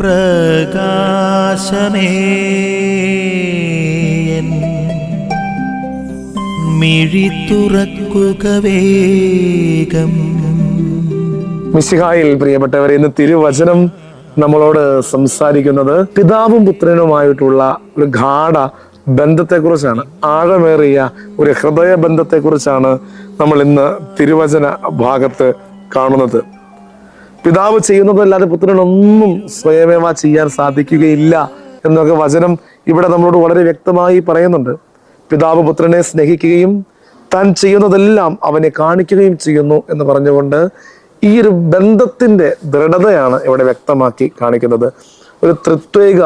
പ്രകാശമേ. മിഴി വേഗം. മിശിഹായിൽ പ്രിയപ്പെട്ടവർ ഇന്ന് തിരുവചനം നമ്മളോട് സംസാരിക്കുന്നത് പിതാവും പുത്രനുമായിട്ടുള്ള ഒരു ഗാഠ ബന്ധത്തെക്കുറിച്ചാണ്. ആഴമേറിയ ഒരു ഹൃദയ ബന്ധത്തെക്കുറിച്ചാണ് നമ്മൾ ഇന്ന് തിരുവചന ഭാഗത്ത് കാണുന്നത്. പിതാവ് ചെയ്യുന്നതല്ലാതെ പുത്രനൊന്നും സ്വയമേവ ചെയ്യാൻ സാധിക്കുകയില്ല എന്നൊക്കെ വചനം ഇവിടെ നമ്മളോട് വളരെ വ്യക്തമായി പറയുന്നുണ്ട്. പിതാവ് പുത്രനെ സ്നേഹിക്കുകയും താൻ ചെയ്യുന്നതെല്ലാം അവനെ കാണിക്കുകയും ചെയ്യുന്നു എന്ന് പറഞ്ഞുകൊണ്ട് ഈ ഒരു ബന്ധത്തിന്റെ ദൃഢതയാണ് ഇവിടെ വ്യക്തമാക്കി കാണിക്കുന്നത്. ഒരു തൃത്വേക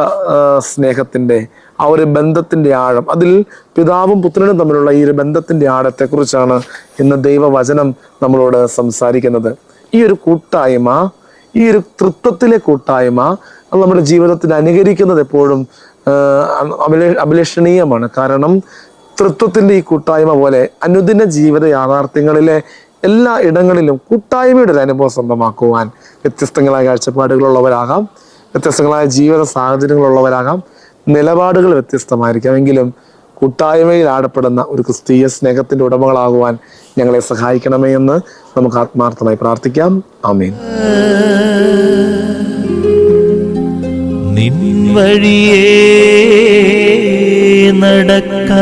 സ്നേഹത്തിന്റെ ആ ഒരു ബന്ധത്തിന്റെ ആഴം. അതിൽ പിതാവും പുത്രനും തമ്മിലുള്ള ഈ ഒരു ബന്ധത്തിന്റെ ആഴത്തെക്കുറിച്ചാണ് ഇന്ന് ദൈവവചനം നമ്മളോട് സംസാരിക്കുന്നത്. ഈ ഒരു കൂട്ടായ്മ ഈ ഒരു തൃത്വത്തിലെ കൂട്ടായ്മ അത് നമ്മുടെ ജീവിതത്തിൽ അനുകരിക്കുന്നത് എപ്പോഴും ആ, അഭിലഷണീയമാണ്. കാരണം തൃത്വത്തിന്റെ ഈ കൂട്ടായ്മ പോലെ അനുദിന ജീവിത യാഥാർത്ഥ്യങ്ങളിലെ എല്ലാ ഇടങ്ങളിലും കൂട്ടായ്മയുടെ ഒരു അനുഭവം സ്വന്തമാക്കുവാൻ വ്യത്യസ്തങ്ങളായ കാഴ്ചപ്പാടുകളുള്ളവരാകാം വ്യത്യസ്തങ്ങളായ ജീവിത സാഹചര്യങ്ങളുള്ളവരാകാം നിലപാടുകൾ വ്യത്യസ്തമായിരിക്കാം. എങ്കിലും കൂട്ടായ്മയിൽ ആടപ്പെടുന്ന ഒരു ക്രിസ്തീയ സ്നേഹത്തിന്റെ ഉടമകളാകുവാൻ ഞങ്ങളെ സഹായിക്കണമേ എന്ന് നമുക്ക് ആത്മാർത്ഥമായി പ്രാർത്ഥിക്കാം. ആമീൻ. നിൻ നടക്ക